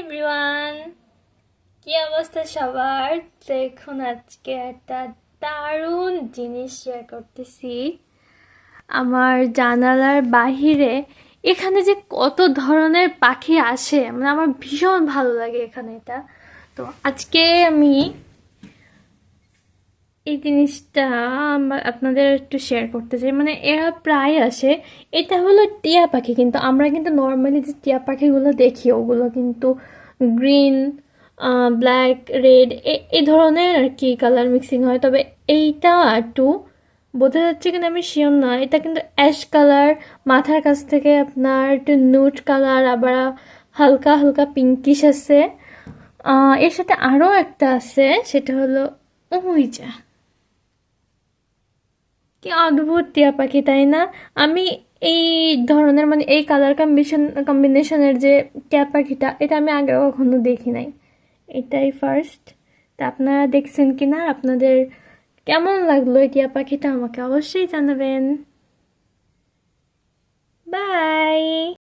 Everyone কি অবস্থা সবার? দেখুন আজকে একটা দারুণ জিনিস শেয়ার করতেছি। আমার জানালার বাহিরে এখানে যে কত ধরনের পাখি আসে মানে আমার ভীষণ ভালো লাগে এখানে এটা। তো আজকে আমি এই জিনিসটা আমার আপনাদের একটু শেয়ার করতে চাই। মানে এরা প্রায় আসে, এটা হলো টিয়া পাখি কিন্তু, আমরা কিন্তু নর্মালি যে টিয়া পাখিগুলো দেখি, ওগুলো কিন্তু গ্রিন ব্ল্যাক রেড এই ধরনের আর কি কালার মিক্সিং হয়। তবে এইটা একটু বোঝা যাচ্ছে কিন্তু আমি শিওর না। এটা কিন্তু অ্যাশ কালার মাথার কাছ থেকে আপনার একটু নুট কালার আবার হালকা হালকা পিঙ্কিশ আছে। এর সাথে আরও একটা আছে, সেটা হলো ওই যা কি অদ্ভুত টিয়া পাখি তাই না? আমি এই ধরনের মানে এই কালার কম্বিনেশন কম্বিনেশনের যে টিয়া পাখিটা, এটা আমি আগে কখনো দেখি নাই। এটাই ফার্স্ট তা আপনারা দেখছেন কি না আপনাদের কেমন লাগল এই টিয়া পাখিটা? আমাকে অবশ্যই জানাবেন।